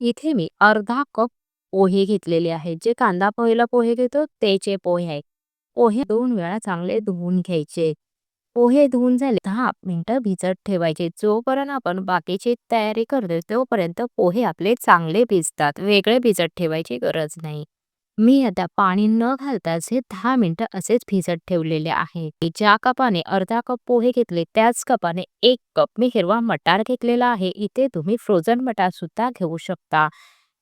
इथे मी अर्धा कप पोहे घेतलेले आहेत. जे कांदा पोहेला पोहे घेतो त्याचे पोहे आहे पोहे दोन वेळा चांगले धुवून घ्यायचे. पोहे धुवून झाले दहा मिनिटं भिजत ठेवायचे. जोपर्यंत आपण बाकीची तयारी करतो तोपर्यंत पोहे आपले चांगले भिजतात. वेगळे भिजत ठेवायची गरज नाही. मी आता पाणी न घालताच हे दहा मिनिटं असेच भिजत ठेवलेले आहे. ज्या कपाने अर्धा कप पोहे घेतले त्याच कपाने एक कप मी हिरवा मटार घेतलेला आहे. इथे तुम्ही फ्रोझन मटार सुद्धा घेऊ शकता.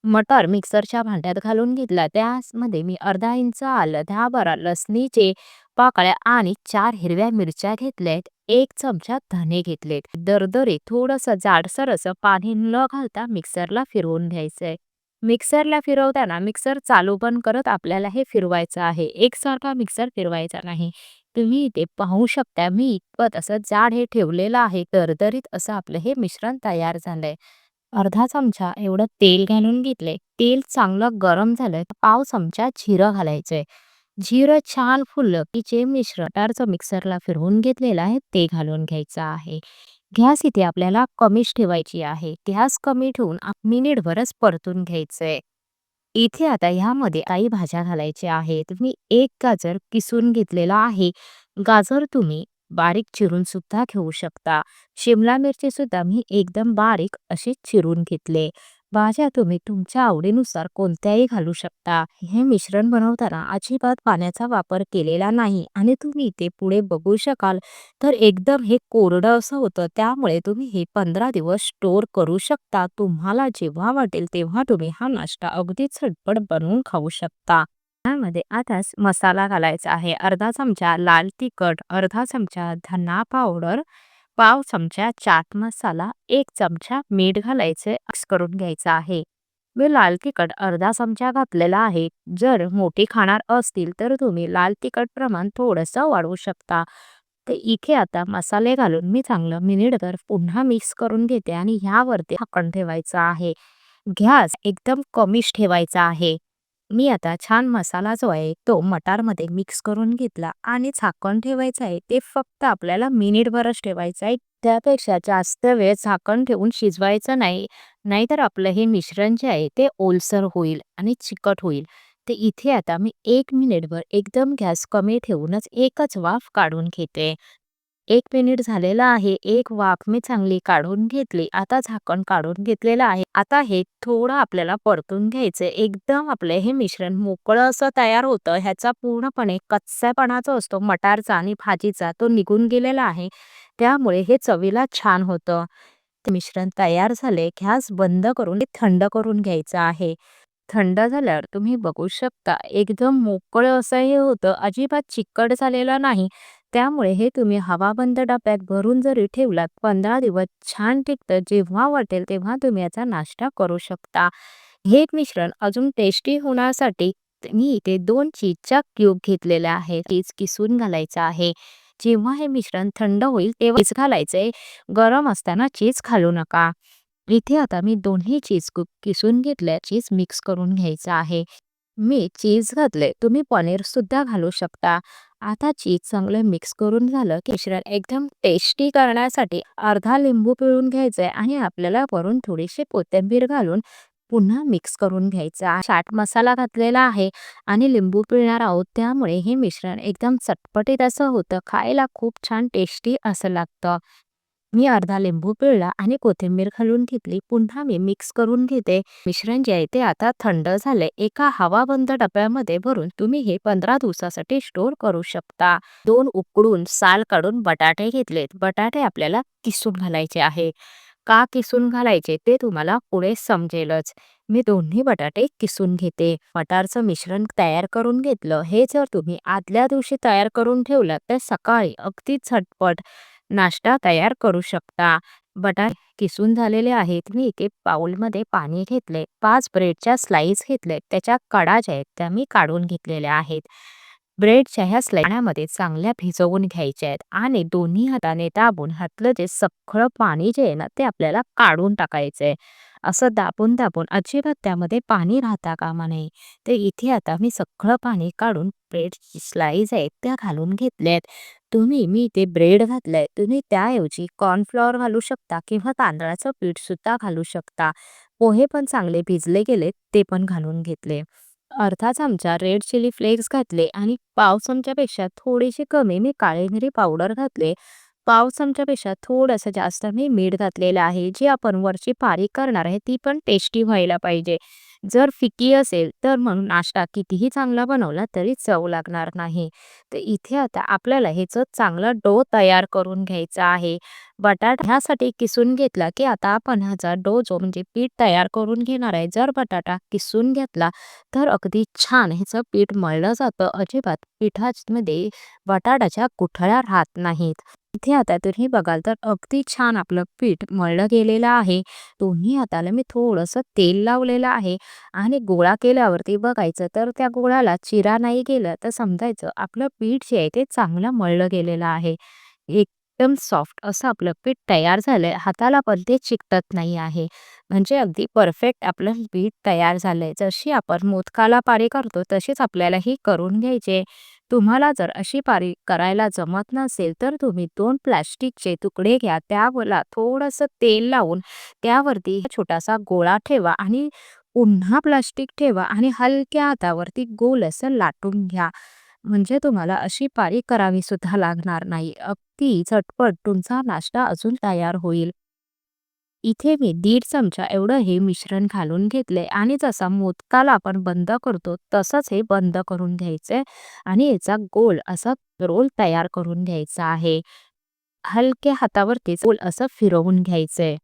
मटार मिक्सरच्या भांड्यात घालून घेतला. त्यामध्ये मी अर्धा इंच आलं दहा बारा लसणीचे पाकळ्या आणि चार हिरव्या मिरच्या घेतल्यात. एक चमचा धने घेतलेत. दरदरी थोडस जाडसर असं पाणी न घालता मिक्सरला फिरवून घ्यायचंय. मिक्सरला फिरवताना मिक्सर चालू पण करत आपल्याला हे फिरवायचं आहे. एकसारखा मिक्सर फिरवायचा नाही. तुम्ही इथे पाहू शकता मी इतपत असं जाड हे ठेवलेलं आहे तरतरीत असं आपलं हे मिश्रण तयार झालंय. अर्धा चमचा एवढं तेल घालून घेतले. तेल चांगलं गरम झालंय पाव चमचा जिरं घालायचंय. जिरं छान फुललं की जे मिश्रण मिक्सरला फिरवून घेतलेलं आहे ते घालून घ्यायचं आहे. गॅस इथे आपल्याला कमीच ठेवायची आहे. गॅस कमी ठेवून मिनिटभरच परतून घ्यायचंय. इथे आता ह्यामध्ये काही भाज्या घालायच्या आहेत. मी एक गाजर किसून घेतलेला आहे. गाजर तुम्ही बारीक चिरून सुद्धा घेऊ शकता. शिमला मिरची सुद्धा मी एकदम बारीक अशी चिरून घेतले. भाज्या तुम्ही तुमच्या आवडीनुसार कोणत्याही घालू शकता. हे मिश्रण बनवताना अजिबात पाण्याचा वापर केलेला नाही आणि तुम्ही ते पुढे बघू शकाल. तर एकदम हे कोरडं असं होतं त्यामुळे तुम्ही हे पंधरा दिवस स्टोर करू शकता. तुम्हाला जेव्हा वाटेल तेव्हा तुम्ही हा नाश्ता अगदी झटपट बनवून खाऊ शकता. त्यामध्ये आताच मसाला घालायचा आहे. अर्धा चमचा लाल तिखट अर्धा चमचा धना पावडर पाव चमचा चाट मसाला एक चमचा मीठ घालायचे मिक्स करून घ्यायचं आहे. मी लाल तिखट अर्धा चमचा घातलेला आहे. जर मोठी खाणार असतील तर तुम्ही लाल तिखट प्रमाण थोडंसं वाढवू शकता. ते इथे आता मसाले घालून मी चांगलं मिनिटभर पुन्हा मिक्स करून घेते आणि ह्यावरती झाकण ठेवायचं आहे. गॅस एकदम कमीच ठेवायचा आहे. मी आता छान मसाला जो आहे तो मटारमध्ये मिक्स करून घेतला आणि झाकण ठेवायचं आहे. ते फक्त आपल्याला मिनिटभरच ठेवायचं आहे. त्यापेक्षा जास्त वेळ झाकण ठेवून शिजवायचं नाही. नाहीतर आपलं हे मिश्रण जे आहे ते ओलसर होईल आणि चिकट होईल. ते इथे आता मी एक मिनिटभर एकदम गॅस कमी ठेवूनच एकच वाफ काढून घेते. एक मिनिट झालेला आहे. एक वाफ मी चांगली काढून घेतली. आता झाकण काढून घेतलेलं आहे. आता हे थोडं आपल्याला परतून घ्यायचं एकदम आपलं हे मिश्रण मोकळं असं तयार होतं. ह्याचा पूर्णपणे कच्च्यापणाचा असतो. मटारचा आणि भाजीचा तो निघून गेलेला आहे. त्यामुळे हे चवीला छान होतं. ते मिश्रण तयार झाले. गॅस बंद करून हे थंड करून घ्यायचं आहे. थंड झाल्यावर तुम्ही बघू शकता. एकदम मोकळं असं हे होतं. अजिबात चिकट झालेलं नाही. त्यामुळे हे तुम्ही हवाबंद डब्यात भरून जरी ठेवलात पंधरा दिवस छान टिकतं जेव्हा वाटेल तेव्हा तुम्ही याचा नाश्ता करू शकता. हे मिश्रण अजून टेस्टी होण्यासाठी मी इथे दोन चीजच्या क्यूब घेतलेला आहे चीज किसून घालायचा आहे. जेव्हा हे मिश्रण थंड होईल तेव्हा चीज घालायचंय. गरम असताना चीज घालू नका. इथे आता मी दोन्ही चीज किसून घेतल्या. चीज मिक्स करून घ्यायचं आहे. मी चीज घातले तुम्ही पनीर सुद्धा घालू शकता. आता चीज चांगलं मिक्स करून झालं की मिश्रण एकदम टेस्टी करण्यासाठी अर्धा लिंबू पिळून घ्यायचंय आणि आपल्याला वरून थोडीशी कोथिंबीर घालून पुन्हा मिक्स करून घ्यायचा चाट मसाला घातलेला आहे आणि लिंबू पिळणार आहोत त्यामुळे हे मिश्रण एकदम चटपटीत असं होतं. खायला खूप छान टेस्टी असं लागतं. मी अर्धा लिंबू पिळला आणि कोथिंबीर घालून घेतली. पुन्हा मी मिक्स करून घेते. मिश्रण जे आहे ते आता थंड झाले एका हवाबंद डब्यामध्ये भरून तुम्ही हे पंधरा दिवसासाठी स्टोर करू शकता. दोन उकडून साल काढून बटाटे घेतलेत. बटाटे आपल्याला किसून घालायचे आहे. का किसून घालायचे ते तुम्हाला पुढे समजेलच. मी दोन्ही बटाटे किसून घेते. मटारचं मिश्रण तयार करून घेतलं. हे जर तुम्ही आदल्या दिवशी तयार करून ठेवलं तर सकाळी अगदी झटपट नाश्ता तयार करू शकता. बटाटे किसून झालेले आहेत. मी इथे मध्ये पाणी घेतले. पाच ब्रेडच्या स्लाईस घेतले. त्याच्या कडा ज्या आहेत. त्या मी काढून घेतलेल्या आहेत. ब्रेडच्या ह्या स्लाइण्यामध्ये चांगल्या भिजवून घ्यायच्या आहेत. आणि दोन्ही हाताने दाबून हातलं जे सगळं पाणी जे आहे ना ते आपल्याला काढून टाकायचंय. असं दाबून दाबून अजिबात त्यामध्ये पाणी राहता कामा नये. ते इथे आता मी सगळं पाणी काढून ब्रेड स्लाईज आहेत त्या घालून घेतल्यात. तुम्ही मी ते ब्रेड घातलंय. तुम्ही त्याऐवजी कॉर्नफ्लॉवर घालू शकता किंवा तांदळाचं पीठ सुद्धा घालू शकता. पोहे पण चांगले भिजले गेले ते पण घालून घेतले. अर्धा चमचा रेड चिली फ्लेक्स घातले आणि पाव चमच्यापेक्षा थोडीशी कमी. मी काळी मिरी पावडर घातले. पाव चमच्यापेक्षा थोडंसं जास्त मी मीठ घातलेलं आहे. जी आपण वरची पारी करणार आहे ती पण टेस्टी व्हायला पाहिजे. जर फिकी असेल तर मग नाश्ता कितीही चांगला बनवला तरी चव लागणार नाही. तर इथे आता आपल्याला ह्याचं चांगला डो तयार करून घ्यायचा आहे. बटाटा ह्यासाठी किसून घेतला की आता आपण ह्याचा डो जो म्हणजे पीठ तयार करून घेणार आहे जर बटाटा किसून घेतला तर अगदी छान ह्याचं पीठ मळलं जातं. अजिबात पिठामध्ये बटाट्याच्या गुठळ्या राहत नाहीत. इथे आता तुम्ही बघाल तर अगदी छान आपलं पीठ मळलं गेलेलं आहे. दोन्ही हाताला मी थोडंसं तेल लावलेलं आहे आणि गोळा केल्यावरती बघायचं तर त्या गोळाला चिरा नाही गेलं तर समजायचं आपलं पीठ जे आहे ते चांगलं मळलं गेलेलं आहे. एकदम सॉफ्ट असं आपलं पीठ तयार झालंय. हाताला पण ते चिकटत नाही आहे. म्हणजे अगदी परफेक्ट आपलं पीठ तयार झालंय. जशी आपण मोदकाला पारी करतो तशीच आपल्याला ही करून घ्यायचे. तुम्हाला जर अशी पारी करायला जमत नसेल तर तुम्ही दोन प्लॅस्टिकचे तुकडे घ्या. त्याला थोडंसं तेल लावून त्यावरती छोटासा गोळा ठेवा आणि पुन्हा प्लास्टिक ठेवा आणि हलक्या हातावरती गोल असं लाटून घ्या. म्हणजे तुम्हाला अशी पारी करावी सुद्धा लागणार नाही. अगदी झटपट तुमचा नाश्ता अजून तयार होईल. इथे मी दीड चमचा एवढं हे मिश्रण घालून घेतले आणि जसा मोदकाला आपण बंद करतो तसंच हे बंद करून घ्यायचंय आणि याचा गोल असा रोल तयार करून घ्यायचा आहे. हलक्या हातावरती गोल असं फिरवून घ्यायचंय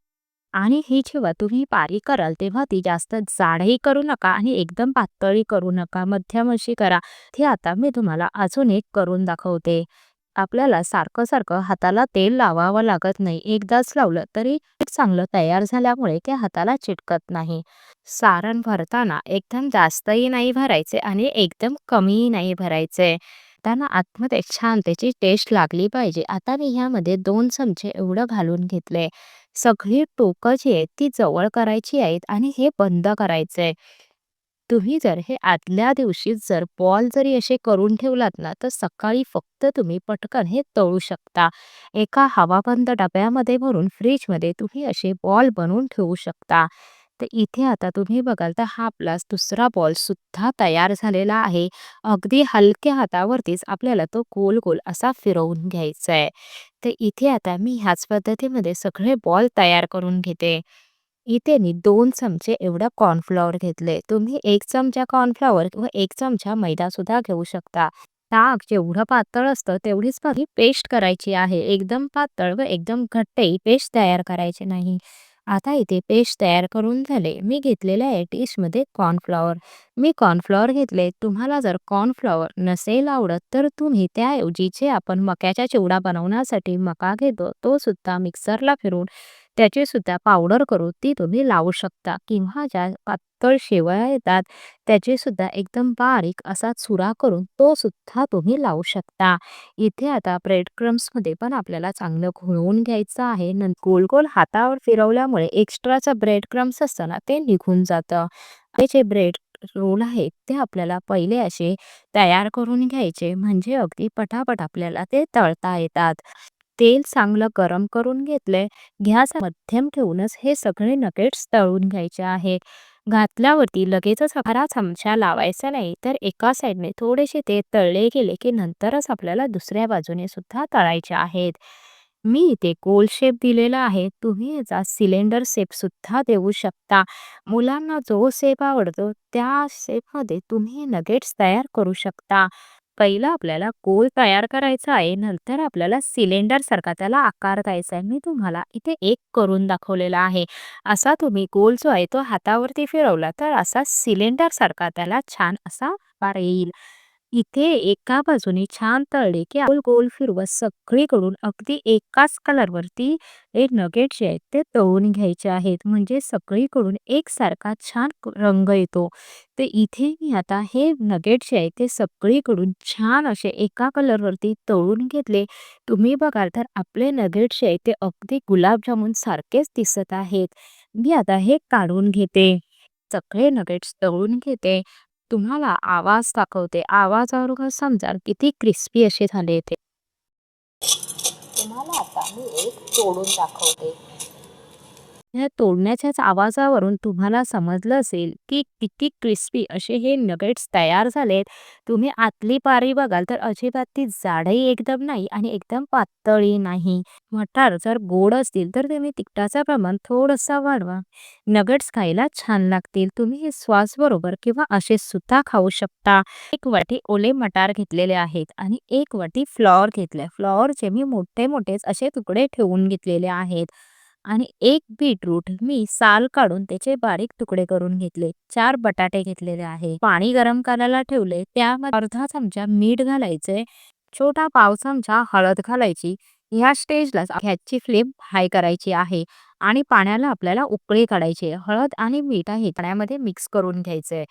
आणि ही जेव्हा तुम्ही पारी कराल तेव्हा ती जास्त जाडही करू नका आणि एकदम पातळी करू नका. मध्यम अशी करा. ते आता मी तुम्हाला अजून एक करून दाखवते. आपल्याला सारखं सारखं हाताला तेल लावावं लागत नाही. एकदाच लावलं तरी चांगलं तयार झाल्यामुळे ते हाताला चिटकत नाही. सारण भरताना एकदम जास्तही नाही भरायचे आणि एकदम कमीही नाही भरायचे. त्यांना आतमध्ये छान त्याची टेस्ट लागली पाहिजे. आता मी ह्यामध्ये दोन चमचे एवढं घालून घेतले. सगळी टोकं जी आहेत ती जवळ करायची आहेत आणि हे बंद करायचे. तुम्ही जर हे आदल्या दिवशी जर बॉल जरी असे करून ठेवलात ना तर सकाळी फक्त तुम्ही पटकन हे तळू शकता. एका हवाबंद डब्यामध्ये भरून फ्रीजमध्ये तुम्ही असे बॉल बनवून ठेवू शकता. तर इथे आता तुम्ही बघाल तर हा आपला दुसरा बॉल सुद्धा तयार झालेला आहे. अगदी हलक्या हातावरतीच आपल्याला तो गोल गोल असा फिरवून घ्यायचा आहे तर इथे आता मी ह्याच पद्धतीमध्ये सगळे बॉल तयार करून घेते. इथे मी दोन चमचे एवढा कॉर्नफ्लॉवर घेतले. तुम्ही एक चमचा कॉर्नफ्लॉवर किंवा एक चमचा मैदा सुद्धा घेऊ शकता. ताक जेवढं पातळ असतं तेवढीच माझी पेस्ट करायची आहे. एकदम पातळ व एकदम घट्टही पेस्ट तयार करायची नाही. आता इथे पेस्ट तयार करून झाले. मी घेतलेल्या आहे डिशमध्ये कॉर्नफ्लॉवर मी कॉर्नफ्लॉवर घेतले. तुम्हाला जर कॉर्नफ्लॉवर नसेल आवडत तर तुम्ही त्याऐवजी जे आपण मक्याचा चिवडा बनवण्यासाठी मका घेतो. तो सुद्धा मिक्सरला फिरून त्याची सुद्धा पावडर करून ती तुम्ही लावू शकता. किंवा ज्या पातळ शेवया येतात त्याची सुद्धा एकदम बारीक असा चुरा करून तो सुद्धा तुम्ही लावू शकता. इथे आता ब्रेड क्रम्समध्ये पण आपल्याला चांगलं घोळवून घ्यायचं आहे. नंतर गोल गोल हातावर फिरवल्यामुळे एक्स्ट्राचा ब्रेड क्रम्स असताना ते निघून जातं. हे जे ब्रेड रोल आहेत ते आपल्याला पहिले असे तयार करून घ्यायचे. म्हणजे अगदी पटापट आपल्याला ते तळता येतात. तेल चांगलं गरम करून घेतलंय गॅस मध्यम ठेवूनच हे सगळे नगेट्स तळून घ्यायचे आहे. घातल्यावरती लगेचच खरा चमचा लावायचा नाही तर एका साईडने थोडेसे ते तळले गेले की नंतरच आपल्याला दुसऱ्या बाजूने सुद्धा तळायचे आहेत. मी इथे गोल शेप दिलेला आहे. तुम्ही याचा सिलेंडर शेप सुद्धा देऊ शकता. मुलांना जो शेप आवडतो त्या शेपमध्ये तुम्ही नगेट्स तयार करू शकता. पहिला आपल्याला गोल तयार करायचा आहे नंतर आपल्याला सिलेंडर सारखा त्याला आकार द्यायचा आहे. मी तुम्हाला इथे एक करून दाखवलेला आहे. असा तुम्ही गोल जो आहे तो हातावरती फिरवला तर असा सिलेंडर सारखा त्याला छान असा आकार येईल. इथे एका बाजूने छान तळले की गोल गोल फिरवत सगळीकडून अगदी एकाच कलरवरती हे नगेट जे आहेत ते तळून घ्यायचे आहेत. म्हणजे सगळीकडून एकसारखा छान रंग येतो. तर इथे मी आता हे नगेट जे आहेत ते सगळीकडून छान असे एका कलरवरती तळून घेतले. तुम्ही बघाल तर आपले नगेट जे आहेत ते अगदी गुलाबजामुन सारखेच दिसत आहेत. मी आता हे काढून घेते. सगळे नगेट्स तळून घेते. तुम्हाला आवाज दाखवते. आवाजावर समजाल? किती क्रिस्पी असे झाले ते. तुम्हाला आता मी एक तोडून दाखवते. या तोडण्याच्याच आवाजावरून तुम्हाला समजलं असेल की किती क्रिस्पी असे हे नगेट्स तयार झालेत. तुम्ही आतली पारी बघाल तर अजिबात ती जाडही एकदम नाही आणि एकदम पातळी नाही. मटार जर गोड असतील तर तुम्ही तिखटाचं प्रमाण थोडंसं वाढवा. नगेट्स खायला छान लागतील. तुम्ही हे स्वास बरोबर किंवा असे सुद्धा खाऊ शकता. एक वाटी ओले मटार घेतलेले आहेत आणि एक वाटी फ्लॉवर घेतले फ्लॉवरचे मी मोठे मोठेच असे तुकडे ठेवून घेतलेले आहेत. आणि एक बीटरूट मी साल काढून त्याचे बारीक तुकडे करून घेतले. चार बटाटे घेतलेले आहे. पाणी गरम करायला ठेवले. त्यामध्ये अर्धा चमचा मीठ घालायचे. छोटा पाव चमचा हळद घालायची. या स्टेजला ह्याची फ्लेम हाय करायची आहे आणि पाण्याला आपल्याला उकळी काढायची हळद आणि मीठ आहे पाण्यामध्ये मिक्स करून घ्यायचंय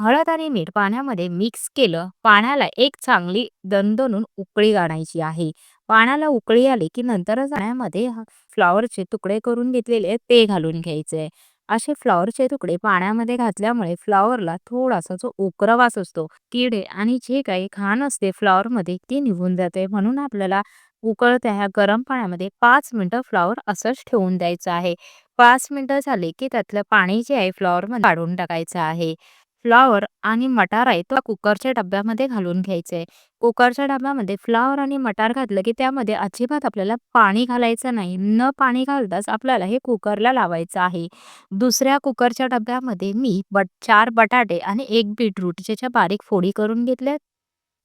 हळद आणि मीठ पाण्यामध्ये मिक्स केलं पाण्याला एक चांगली दणदणून उकळी काढायची आहे. पाण्याला उकळी आली की नंतरच पाण्यामध्ये फ्लॉवरचे तुकडे करून घेतलेले ते घालून घ्यायचे. असे फ्लॉवरचे तुकडे पाण्यामध्ये घातल्यामुळे फ्लॉवरला थोडासा जो ओकरवास असतो किडे आणि जे काही घाण असते फ्लॉवर मध्ये ती निघून जाते. म्हणून आपल्याला उकळत्या ह्या गरम पाण्यामध्ये पाच मिनटं फ्लॉवर असंच ठेवून द्यायचं आहे. पाच मिनटं झाले की त्यातलं पाणी जे आहे फ्लॉवर मध्ये काढून टाकायचं आहे. फ्लॉवर आणि मटार आहे तो कुकरच्या डब्यामध्ये घालून घ्यायचं. आहे कुकरच्या डब्यामध्ये फ्लॉवर आणि मटार घातलं की त्यामध्ये अजिबात आपल्याला पाणी घालायचं नाही. न पाणी घालताच आपल्याला हे कुकरला लावायचं आहे. दुसऱ्या कुकरच्या डब्यामध्ये मी बट चार बटाटे आणि एक बीटरूट ज्याच्या बारीक फोडी करून घेतल्या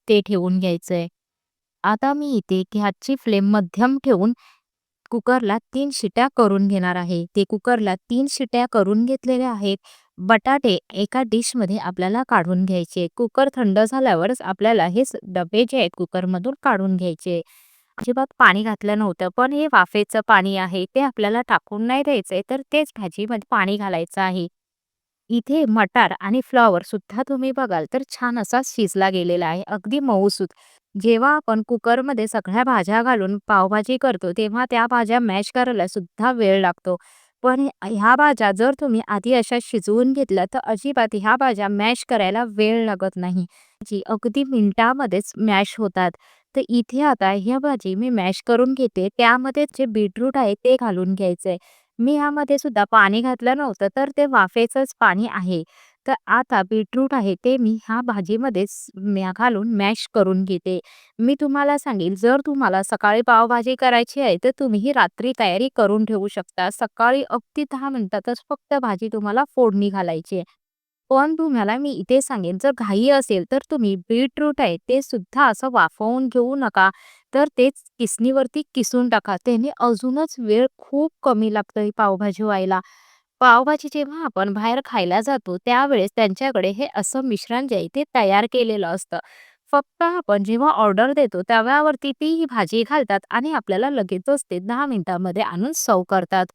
ते ठेवून घ्यायचं. आहे आता मी इथे गॅसची फ्लेम मध्यम ठेवून कुकरला तीन शिट्या करून घेणार आहे. ते कुकरला तीन शिट्या करून घेतलेल्या आहेत. बटाटे एका डिशमध्ये आपल्याला काढून घ्यायचे. कुकर थंड झाल्यावरच आपल्याला हे डबे जे आहेत कुकरमधून काढून घ्यायचे. अजिबात पाणी घातलं नव्हतं पण हे वाफेचं पाणी आहे ते आपल्याला टाकून नाही द्यायचंय तर तेच भाजीमध्ये पाणी घालायचं आहे. इथे मटार आणि फ्लॉवर सुद्धा तुम्ही बघाल तर छान असा शिजला गेलेला आहे अगदी मऊसूत. जेव्हा आपण कुकरमध्ये सगळ्या भाज्या घालून पावभाजी करतो तेव्हा त्या भाज्या मॅश करायला सुद्धा वेळ लागतो. पण ह्या भाज्या जर तुम्ही आधी अशा शिजवून घेतल्या तर अजिबात ह्या भाज्या मॅश करायला वेळ लागत नाही. जी अगदी मिनिटामध्येच मॅश होतात. तर इथे आता ह्या भाजी मी मॅश करून घेते. त्यामध्ये जे बीटरूट आहे ते घालून घ्यायचंय. मी ह्यामध्ये सुद्धा पाणी घातलं नव्हतं तर ते वाफेचंच पाणी आहे. तर आता बीटरूट आहे ते मी ह्या भाजीमध्ये घालून मॅश करून घेते. मी तुम्हाला सांगेल जर तुम्हाला सकाळी पावभाजी करायची आहे तर तुम्ही ही रात्री तयारी करून ठेवू शकता. सकाळी अगदी दहा मिनिटातच फक्त भाजी तुम्हाला फोडणी घालायची आहे. पण तुम्हाला मी इथे सांगेन जर घाई असेल तर तुम्ही बीटरूट आहे ते सुद्धा असं वाफवून घेऊ नका. तर तेच किसणीवरती किसून टाका. त्याने अजूनच वेळ खूप कमी लागतो ही पावभाजी व्हायला. पावभाजी जेव्हा आपण बाहेर खायला जातो त्यावेळेस त्यांच्याकडे हे असं मिश्रण जे आहे ते तयार केलेलं असतं. फक्त आपण जेव्हा ऑर्डर देतो तव्यावरती ती ही भाजी घालतात आणि आपल्याला लगेचच ते दहा मिनिटांमध्ये आणून सर्व करतात.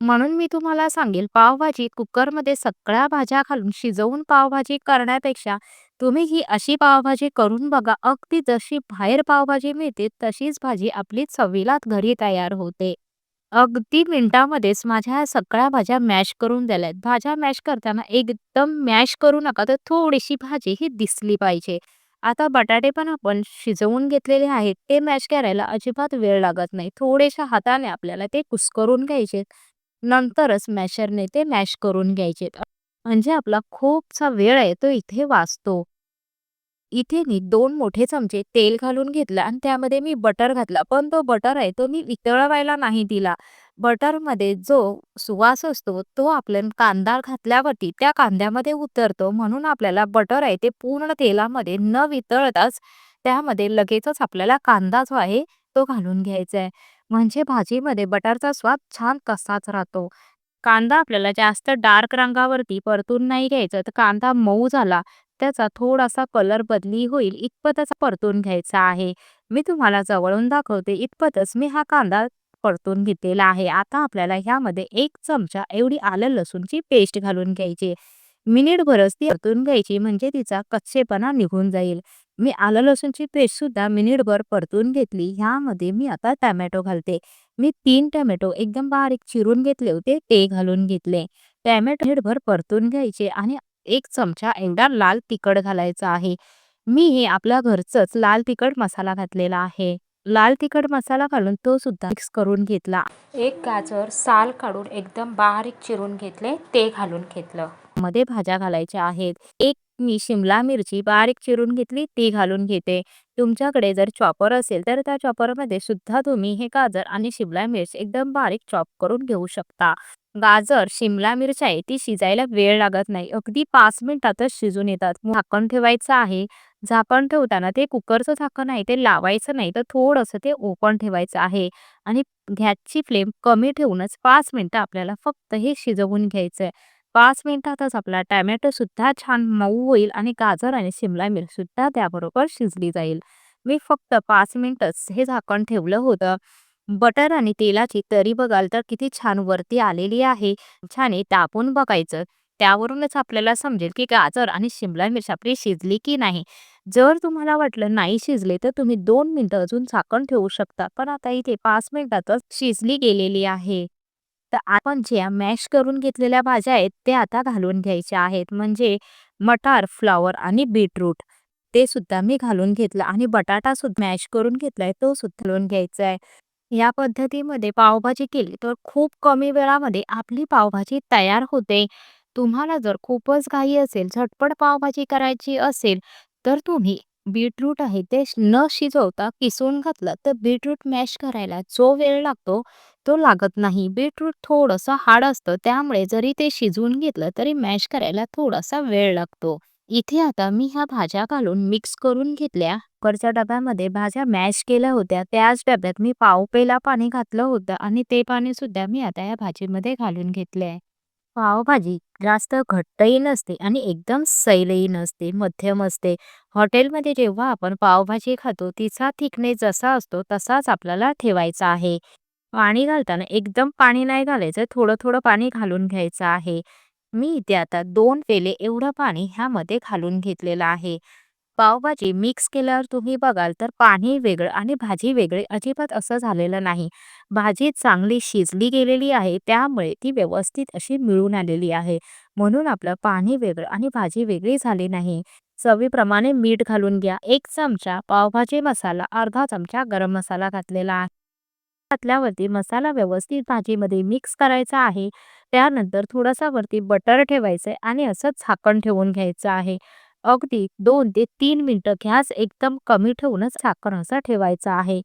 म्हणून मी तुम्हाला सांगेल पावभाजी कुकरमध्ये सगळ्या भाज्या घालून शिजवून पावभाजी करण्यापेक्षा तुम्ही ही अशी पावभाजी करून बघा अगदी जशी बाहेर पावभाजी मिळते तशीच भाजी आपली चवीलात घरी तयार होते. अगदी मिनिटामध्येच माझ्या सगळ्या भाज्या मॅश करून दिल्यात. भाज्या मॅश करताना एकदम मॅश करू नका तर थोडीशी भाजी ही दिसली पाहिजे. आता बटाटे पण आपण शिजवून घेतलेले आहेत. ते मॅश करायला अजिबात वेळ लागत नाही. थोडेशा हाताने आपल्याला ते कुस्करून घ्यायचे नंतरच मॅशरने ते मॅश करून घ्यायचे म्हणजे आपला खूपसा वेळ आहे तो इथे वाचतो. इथे मी दोन मोठे चमचे तेल घालून घेतलं आणि त्यामध्ये मी बटर घातला. पण तो बटर आहे तो मी वितळवायला नाही दिला. बटरमध्ये जो सुवास असतो तो आपल्या कांदा घातल्यावरती त्या कांद्यामध्ये उतरतो. म्हणून आपल्याला बटर आहे ते पूर्ण तेलामध्ये न वितळताच त्यामध्ये लगेचच आपल्याला कांदा जो आहे तो घालून घ्यायचा आहे. म्हणजे भाजीमध्ये बटरचा स्वाद छान कसाच राहतो. कांदा आपल्याला जास्त डार्क रंगावरती परतून नाही घ्यायचा. तर कांदा मऊ झाला त्याचा थोडासा कलर बदली होईल इतपतच परतून घ्यायचा आहे. मी तुम्हाला जवळून दाखवते इतपतच मी हा कांदा परतून घेतलेला आहे. आता आपल्याला ह्यामध्ये एक चमचा एवढी आलं लसूणची पेस्ट घालून घ्यायची. मिनिटभरच ती परतून घ्यायची म्हणजे तिचा कच्चेपणा निघून जाईल. मी आलं लसूणची पेस्ट सुद्धा मिनिटभर परतून घेतली. ह्यामध्ये मी आता टॅमॅटो घालते. मी तीन टॅमॅटो एकदम बारीक चिरून घेतले होते ते घालून घेतले. टॅमॅटो मिनिटभर परतून घ्यायचे आणि एक चमचा एवढा लाल तिखट घालायचा आहे. मी हे आपल्या घरचंच लाल तिखट मसाला घातलेला आहे. लाल तिखट मसाला घालून तो सुद्धा मिक्स करून घेतला. एक गाजर साल काढून एकदम बारीक चिरून घेतले ते घालून घेतलं. मध्ये भाज्या घालायच्या आहेत. एक मी शिमला मिरची बारीक चिरून घेतली ती घालून घेते. तुमच्याकडे जर चॉपर असेल तर त्या चॉपरमध्ये सुद्धा तुम्ही हे गाजर आणि शिमला मिरच एकदम बारीक चॉप करून घेऊ शकता. गाजर शिमला मिरची आहे ती शिजायला वेळ लागत नाही. अगदी पाच मिनिटातच शिजून येतात. झाकण ठेवायचं आहे. झाकण ठेवताना ते कुकरचं झाकण आहे ते लावायचं नाही तर थोडंसं ते ओपन ठेवायचं आहे. आणि गॅसची फ्लेम कमी ठेवूनच पाच मिनिटं आपल्याला फक्त हे शिजवून घ्यायचं आहे पाच मिनिटातच आपला टॅमॅटो सुद्धा छान मऊ होईल आणि गाजर आणि शिमला मिरच सुद्धा त्याबरोबर शिजली जाईल. मी फक्त पाच मिनिटच हे झाकण ठेवलं होतं. बटर आणि तेलाची तरी बघाल तर किती छान वरती आलेली आहे. छान तापून बघायचं. त्यावरूनच आपल्याला समजेल की गाजर आणि शिमला मिरची आपली शिजली की नाही. जर तुम्हाला वाटलं नाही शिजले तर तुम्ही दोन मिनिटं अजून झाकण ठेवू शकता. पण आता इथे पाच मिनिटातच शिजली गेलेली आहे. तर आपण ज्या मॅश करून घेतलेल्या भाज्या आहेत ते आता घालून घ्यायच्या आहेत. म्हणजे मटार फ्लॉवर आणि बीटरूट. ते सुद्धा मी घालून घेतलं आणि बटाटा सुद्धा मॅश करून घेतलाय तो सुद्धा घालून घ्यायचा आहे. या पद्धतीमध्ये पावभाजी केली तर खूप कमी वेळामध्ये आपली पावभाजी तयार होते. तुम्हाला जर खूपच घाई असेल झटपट पावभाजी करायची असेल तर तुम्ही बीटरूट आहे ते न शिजवता किसून घातलं तर बीटरूट मॅश करायला जो वेळ लागतो तो लागत नाही. बीटरूट थोडंसं हार्ड असतं त्यामुळे जरी ते शिजवून घेतलं तरी मॅश करायला थोडासा वेळ लागतो. इथे आता मी ह्या भाज्या घालून मिक्स करून घेतल्या. कुकरच्या डब्यामध्ये भाज्या मॅश केल्या होत्या. त्याच डब्यात मी पाव पेला पाणी घातलं होतं आणि ते पाणी सुद्धा मी आता या भाजीमध्ये घालून घेतले आहे. पावभाजी जास्त घट्टही नसते आणि एकदम सैलही नसते मध्यम असते. हॉटेलमध्ये जेव्हा आपण पावभाजी खातो तिचा थिकनेस जसा असतो तसाच आपल्याला ठेवायचा आहे. पाणी घालताना एकदम पाणी नाही घालायचं थोडं थोडं पाणी घालून घ्यायचं आहे. मी इथे आता दोन पेले एवढं पाणी ह्यामध्ये घालून घेतलेलं आहे. पावभाजी मिक्स केल्यावर तुम्ही बघाल तर पाणी वेगळं आणि भाजी वेगळी. अजिबात असं झालेलं नाही. भाजी चांगली शिजली गेलेली आहे. त्यामुळे ती व्यवस्थित अशी मिळून आलेली आहे. म्हणून आपलं पाणी वेगळं आणि भाजी वेगळी झाली नाही. चवीप्रमाणे मीठ घालून घ्या. एक चमचा पावभाजी मसाला अर्धा चमचा गरम मसाला घातलेला आहे. घातल्यावरती मसाला व्यवस्थित भाजीमध्ये मिक्स करायचा आहे. त्यानंतर थोडासा वरती बटर ठेवायचं आहे आणि असं झाकण ठेवून घ्यायचं आहे. अगदी दोन ते तीन मिनिटं गॅस एकदम कमी ठेवूनच झाकण असं ठेवायचं आहे.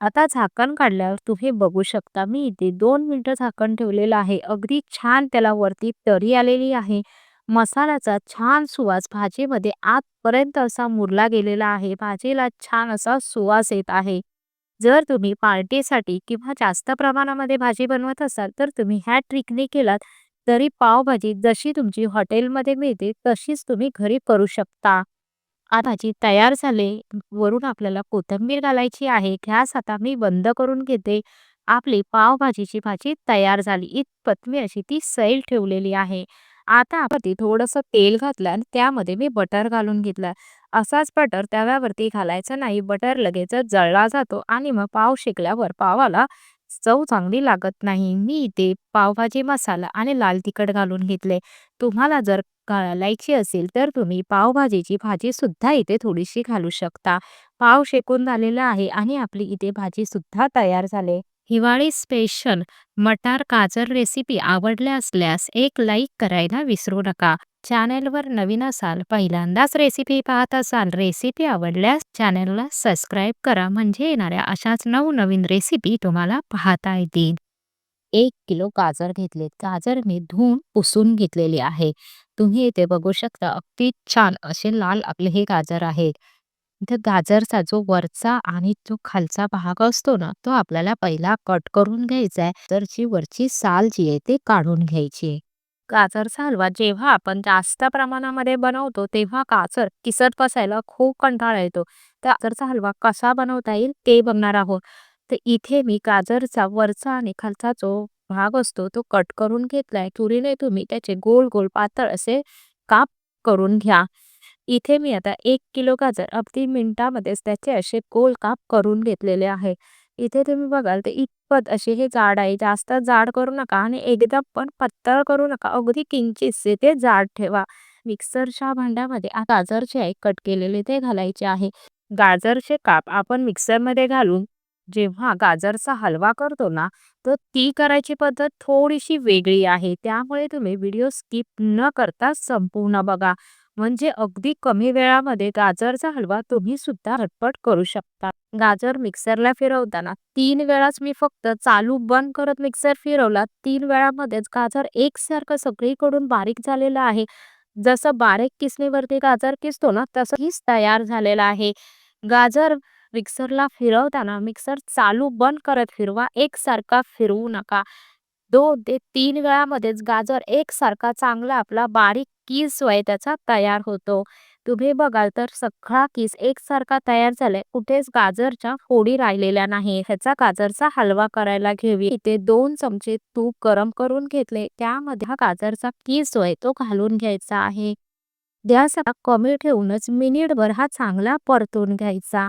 आता झाकण काढल्यावर तुम्ही बघू शकता मी इथे दोन मिनिटं झाकण ठेवलेलं आहे. अगदी छान त्याला वरती तरी आलेली आहे. मसाल्याचा छान सुवास भाजीमध्ये आतपर्यंत असा मुरला गेलेला आहे. भाजीला छान असा सुवास येत आहे. जर तुम्ही पार्टीसाठी किंवा जास्त प्रमाणामध्ये भाजी बनवत असाल तर तुम्ही ह्या ट्रिकने केलात. तरी पावभाजी जशी तुमची हॉटेलमध्ये मिळते तशीच तुम्ही घरी करू शकता. आता भाजी तयार झाले वरून आपल्याला कोथिंबीर घालायची आहे गॅस आता मी बंद करून घेते. आपली पावभाजीची भाजी तयार झाली इतपत मी अशी ती सैल ठेवलेली आहे. आता आपण थोडंसं तेल घातलं आणि त्यामध्ये मी बटर घालून घेतला. असाच बटर तव्यावरती घालायचं नाही बटर लगेच जळला जातो आणि मग पाव शिकल्यावर पावाला चव चांगली लागत नाही. मी इथे पावभाजी मसाला आणि लाल तिखट घालून घेतले. तुम्हाला जर घालायची असेल तर तुम्ही पावभाजीची भाजी सुद्धा इथे थोडीशी घालू शकता. पाव शेकून झालेला आहे आणि आपली इथे भाजी सुद्धा तयार झाले. हिवाळी स्पेशल मटार गाजर रेसिपी आवडल्या असल्यास एक लाईक करायला विसरू नका. चॅनेलवर नवीन असाल पहिल्यांदाच रेसिपी पाहत असाल रेसिपी आवडल्यास चॅनेलला सबस्क्राईब करा. म्हणजे येणाऱ्या अशाच नवनवीन रेसिपी तुम्हाला पाहता येतील. एक किलो गाजर घेतलेत. गाजर मी धुवून पुसून घेतलेली आहे. तुम्ही इथे बघू शकता अगदी छान असे लाल आपले हे गाजर आहेत. इथे गाजरचा जो वरचा आणि जो खालचा भाग असतो ना तो आपल्याला पहिला कट करून घ्यायचा आहे. तर जी वरची साल जी आहे ते काढून घ्यायची आहे. गाजरचा हलवा जेव्हा आपण जास्त प्रमाणामध्ये बनवतो तेव्हा गाजर किसत बसायला खूप कंटाळा येतो. तर गाजरचा हलवा कसा बनवता येईल ते बघणार आहोत. तर इथे मी गाजरचा वरचा आणि खालचा जो भाग असतो तो कट करून घेतलाय. तुरीने तुम्ही त्याचे गोल गोल पातळ असे काप करून घ्या. इथे मी आता एक किलो गाजर अगदी मिनिटामध्येच त्याचे असे गोल काप करून घेतलेले आहे. इथे तुम्ही बघाल तर इतपत असे हे जाड आहे. जास्त जाड करू नका आणि एकदम पण पत्तळ करू नका. अगदी किंचितसे ते जाड ठेवा. मिक्सरच्या भांड्यामध्ये गाजरचे आहे कट केलेले ते घालायचे आहे. गाजरचे काप आपण मिक्सरमध्ये घालून जेव्हा गाजरचा हलवा करतो ना, तर ती करायची पद्धत थोडीशी वेगळी आहे. त्यामुळे तुम्ही व्हिडिओ स्किप न करता संपूर्ण बघा. म्हणजे अगदी कमी वेळामध्ये गाजरचा हलवा तुम्ही सुद्धा झटपट करू शकता. गाजर मिक्सरला फिरवताना तीन वेळाच मी फक्त चालू बंद करत मिक्सर फिरवला. तीन वेळामध्येच गाजर एकसारखं सगळीकडून बारीक झालेलं आहे. जसं बारीक किसणीवरती गाजर किसतो ना, तसं हीच तयार झालेलं आहे. गाजर मिक्सरला फिरवताना मिक्सर चालू बंद करत फिरवा. एकसारखा फिरवू नका. दोन ते तीन वेळामध्येच गाजर एकसारखा चांगला आपला बारीक किस आहे त्याचा तयार होतो. तुम्ही बघाल तर सगळा किस एकसारखा तयार झालाय. कुठेच गाजरच्या फोडी राहिलेल्या नाही. ह्याचा गाजरचा हलवा करायला घेवी इथे दोन चमचे तूप गरम करून घेतले. त्यामध्ये हा गाजरचा किस आहे तो घालून घ्यायचा आहे. गॅस कमी ठेवूनच मिनिटभर हा चांगला परतून घ्यायचा.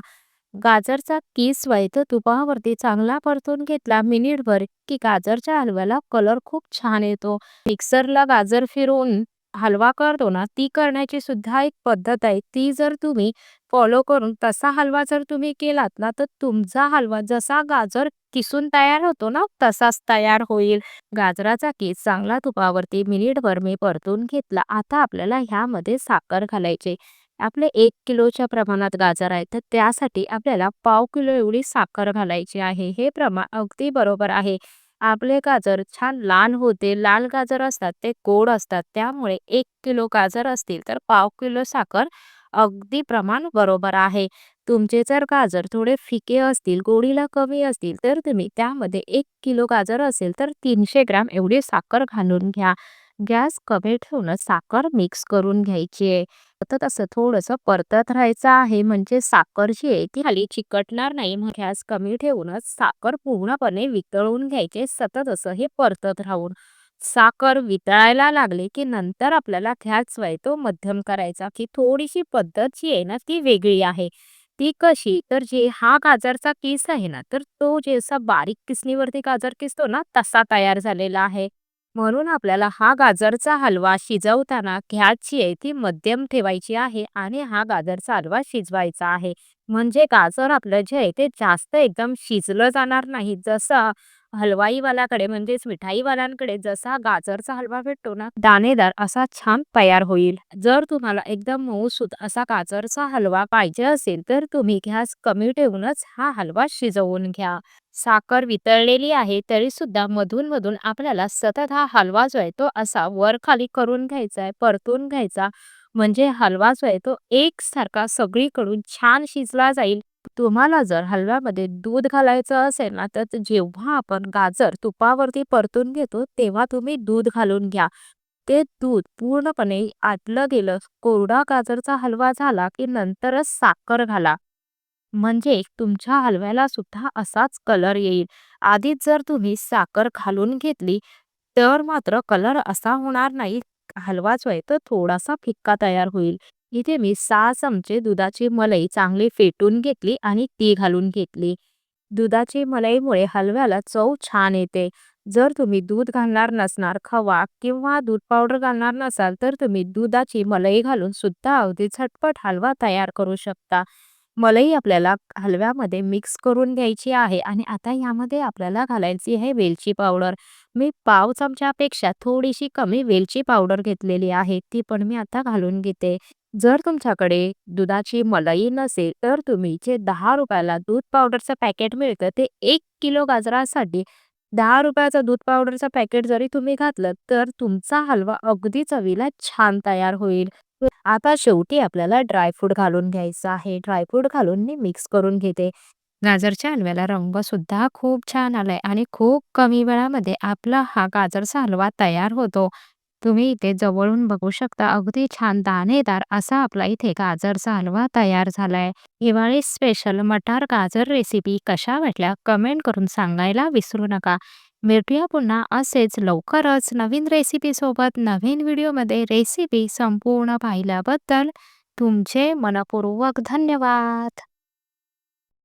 गाजरचा किस आहे तुपावरती चांगला परतून घेतला मिनिटभर की गाजरच्या हलव्याला कलर खूप छान येतो. मिक्सरला गाजर फिरवून हलवा करतो ना, ती करण्याची सुद्धा एक पद्धत आहे. ती जर तुम्ही फॉलो करून तसा हलवा जर तुम्ही केलात ना, तर तुमचा हलवा जसा गाजर किसून तयार होतो ना, तसाच तयार होईल. गाजराचा केस चांगला तुपावरती मिनिटभर मी परतून घेतला. आता आपल्याला ह्यामध्ये साखर घालायची. आपले एक किलोच्या प्रमाणात गाजर आहे तर त्यासाठी आपल्याला पाव किलो एवढी साखर घालायची आहे. हे प्रमाण अगदी बरोबर आहे. आपले गाजर छान लाल होते. लाल गाजर असतात ते गोड असतात. त्यामुळे एक किलो गाजर असतील तर पाव किलो साखर अगदी प्रमाण बरोबर आहे. तुमचे जर गाजर थोडे फिके असतील, गोडीला कमी असतील, तर तुम्ही त्यामध्ये एक किलो गाजर असेल तर तीनशे ग्रॅम एवढी साखर घालून घ्या. गॅस कमी ठेवून साखर मिक्स करून घ्यायची आहे. तर तसं थोडंसं परतत राहायचं आहे म्हणजे साखर जी आहे ती खाली चिकटणार नाही. मग गॅस कमी ठेवूनच साखर पूर्णपणे वितळून घ्यायचे. सतत असं हे परतत राहून साखर वितळायला लागले की नंतर आपल्याला गॅस आहे तो मध्यम करायचा. की थोडीशी पद्धत जी आहे ना ती वेगळी आहे. ती कशी तर जे हा गाजरचा किस आहे ना, तर तो जसा बारीक किसणीवरती गाजर किसतो ना, तसा तयार झालेला आहे. म्हणून आपल्याला हा गाजरचा हलवा शिजवताना घ्याची आहे ती मध्यम ठेवायची आहे आणि हा गाजरचा हलवा शिजवायचा आहे. म्हणजे गाजर आपलं जे आहे ते जास्त एकदम शिजलं जाणार नाही. जसं हलवाईवाल्याकडे म्हणजेच मिठाईवाल्यांकडे जसा गाजरचा हलवा भेटतो ना, दाणेदार असा छान तयार होईल. जर तुम्हाला एकदम मऊसूद असा गाजरचा हलवा पाहिजे असेल तर तुम्ही गॅस कमी ठेवूनच हा हलवा शिजवून घ्या. साखर वितळलेली आहे तरी सुद्धा मधून मधून आपल्याला सतत हा हलवा जो आहे तो असा वर खाली करून घ्यायचा आहे, परतून घ्यायचा. म्हणजे हलवा जो आहे तो एकसारखा सगळीकडून छान शिजला जाईल. तुम्हाला जर हलव्यामध्ये दूध घालायचं असेल ना, तर जेव्हा आपण गाजर तुपावरती परतून घेतो तेव्हा तुम्ही दूध घालून घ्या. ते दूध पूर्णपणे आटलं गेलं, कोरडा गाजरचा हलवा झाला की नंतरच साखर घाला. म्हणजे तुमच्या हलव्याला सुद्धा असाच कलर येईल. आधीच जर तुम्ही साखर घालून घेतली तर मात्र कलर असा होणार नाही. हलवा जो आहे तो थोडासा फिक्का तयार होईल. इथे मी सहा चमचे दुधाची मलाई चांगली फेटून घेतली आणि ती घालून घेतली. दुधाची मलईमुळे हलव्याला चव छान येते. जर तुम्ही दूध घालणार नसणार, खवा किंवा दूध पावडर घालणार नसाल तर तुम्ही दुधाची मलाई घालून सुद्धा अगदी झटपट हलवा तयार करू शकता. मलाई आपल्याला हलव्यामध्ये मिक्स करून घ्यायची आहे आणि आता यामध्ये आपल्याला घालायची आहे वेलची पावडर. मी पाव चमच्यापेक्षा थोडीशी कमी वेलची पावडर घेतलेली आहे. ती पण मी आता घालून घेते. जर तुमच्याकडे दुधाची मलाई नसेल तर तुम्ही जे दहा रुपयाला दूध पावडरचं पॅकेट मिळतं ते एक किलो गाजरासाठी दहा रुपयाचं दूध पावडरचं पॅकेट जरी तुम्ही घातलं तर तुमचा हलवा अगदी चवीला छान तयार होईल. आता शेवटी आपल्याला ड्रायफ्रूट घालून घ्यायचं आहे. ड्रायफ्रूट घालून मी मिक्स करून घेते. गाजरच्या हलव्याला रंग सुद्धा खूप छान आलाय आणि खूप कमी वेळामध्ये आपला हा गाजरचा हलवा तयार होतो. तुम्ही इथे जवळून बघू शकता अगदी छान दाणेदार असा आपला इथे गाजरचा हलवा तयार झालाय. हिवाळी स्पेशल मटार गाजर रेसिपी कशा वाटल्या कमेंट करून सांगायला विसरू नका. भेटूया पुन्हा असेच लवकरच नवीन रेसिपीसोबत नवीन व्हिडिओमध्ये. रेसिपी संपूर्ण पाहिल्याबद्दल तुमचे मनपूर्वक धन्यवाद.